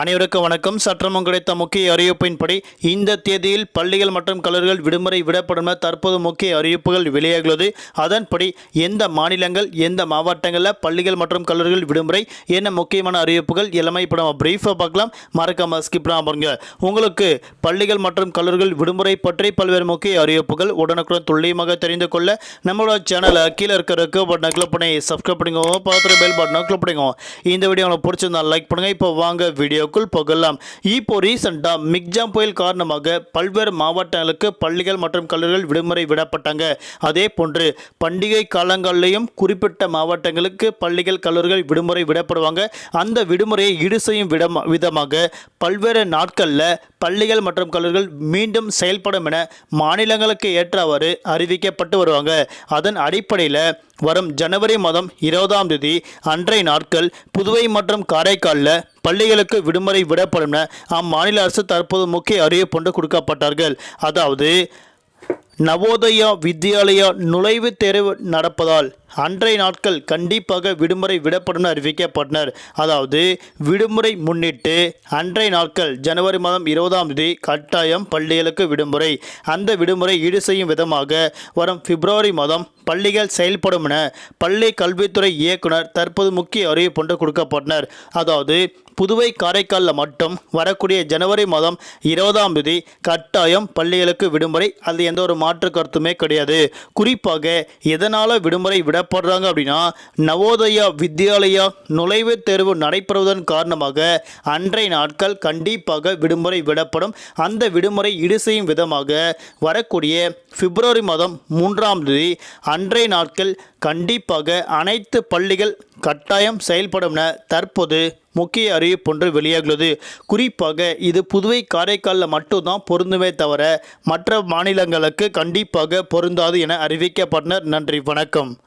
அனைவருக்கும் வணக்கம். சற்றமும் கிடைத்த முக்கிய அறிவிப்பின்படி இந்த தேதியில் பள்ளிகள் மற்றும் கல்லூரிகள் விடுமுறை விடப்படும் என தற்போது முக்கிய அறிவிப்புகள் வெளியாகியுள்ளது. அதன்படி எந்த மாநிலங்கள் எந்த மாவட்டங்களில் பள்ளிகள் மற்றும் கல்லூரிகள் விடுமுறை என்ன முக்கியமான அறிவிப்புகள் எல்லாமே இப்போ நம்ம பிரீஃபாக பார்க்கலாம். மறக்காம ஸ்கிப் பாருங்க. உங்களுக்கு பள்ளிகள் மற்றும் கல்லூரிகள் விடுமுறை பற்றி பல்வேறு முக்கிய அறிவிப்புகள் உடனுக்குடன் துல்லியமாக தெரிந்து கொள்ள நம்மளோட சேனலை கீழே இருக்கிற பட்டனை கிளிக் பண்ணி சப்ஸ்கிரைப் பண்ணிக்கோங்க. பார்த்துட்டு பெல் பட்டனை கிளிக் பண்ணிக்கோங்க. இந்த வீடியோ உங்களுக்கு பிடிச்சிருந்தா லைக் பண்ணுங்கள் இப்போ வாங்க வீடியோ வீடியோக்குள் போகலாம். இப்போ ரீசெண்டாக மிக்ஜாம் புயல் காரணமாக பல்வேறு மாவட்டங்களுக்கு பள்ளிகள் மற்றும் கல்லூரிகள் விடுமுறை விடப்பட்டாங்க. அதே போன்று பண்டிகை காலங்களிலையும் குறிப்பிட்ட மாவட்டங்களுக்கு பள்ளிகள் கல்லூரிகள் விடுமுறை விடப்படுவாங்க. அந்த விடுமுறையை ஈடு செய்யும் விதமாக பல்வேறு நாட்களில் பள்ளிகள் மற்றும் கல்லூரிகள் மீண்டும் செயல்படும் என மாநிலங்களுக்கு ஏற்றவாறு அறிவிக்கப்பட்டு வருவாங்க. அதன் அடிப்படையில் வரும் ஜனவரி மாதம் இருபதாம் தேதி அன்றைய நாட்கள் புதுவை மற்றும் காரைக்காலில் பள்ளிகளுக்கு விடுமுறை விடப்படும் என அம்மாநில அரசு தற்போது முக்கிய அறிவிப்பு கொடுக்கப்பட்டார்கள். அதாவது நவோதயா வித்யாலயா நுழைவுத் தேர்வு நடப்பதால் அன்றைய நாட்கள் கண்டிப்பாக விடுமுறை விடப்படும் அறிவிக்கப்பட்டனர். அதாவது விடுமுறை முன்னிட்டு அன்றைய நாட்கள் ஜனவரி மாதம் இருபதாம் தேதி கட்டாயம் பள்ளிகளுக்கு விடுமுறை. அந்த விடுமுறை ஈடு செய்யும் விதமாக வரும் பிப்ரவரி மாதம் பள்ளிகள் செயல்படும் என பள்ளி கல்வித்துறை இயக்குனர் தற்போது முக்கிய அறிவிப்பு ஒன்று கொடுக்கப்பட்டனர். அதாவது புதுவை காரைக்காலில் மட்டும் வரக்கூடிய ஜனவரி மாதம் இருபதாம் தேதி கட்டாயம் பள்ளிகளுக்கு விடுமுறை. அது எந்த ஒரு மாற்று கருத்துமே கிடையாது. குறிப்பாக எதனால் விடுமுறை விட பெறப்படுறாங்க அப்படின்னா நவோதயா வித்யாலயா நுழைவுத் தேர்வு நடைபெறுவதன் காரணமாக அன்றைய நாட்கள் கண்டிப்பாக விடுமுறை விடப்படும். அந்த விடுமுறை ஈடு செய்யும் விதமாக வரக்கூடிய பிப்ரவரி மாதம் மூன்றாம் தேதி அன்றைய நாட்கள் கண்டிப்பாக அனைத்து பள்ளிகள் கட்டாயம் செயல்படும் என தற்போது முக்கிய அறிவிப்பு ஒன்று வெளியாகியுள்ளது. குறிப்பாக இது புதுவை காரைக்காலில் மட்டும்தான் பொருந்துமே தவிர மற்ற மாநிலங்களுக்கு கண்டிப்பாக பொருந்தாது என அறிவிக்கப்பட்டனர். நன்றி வணக்கம்.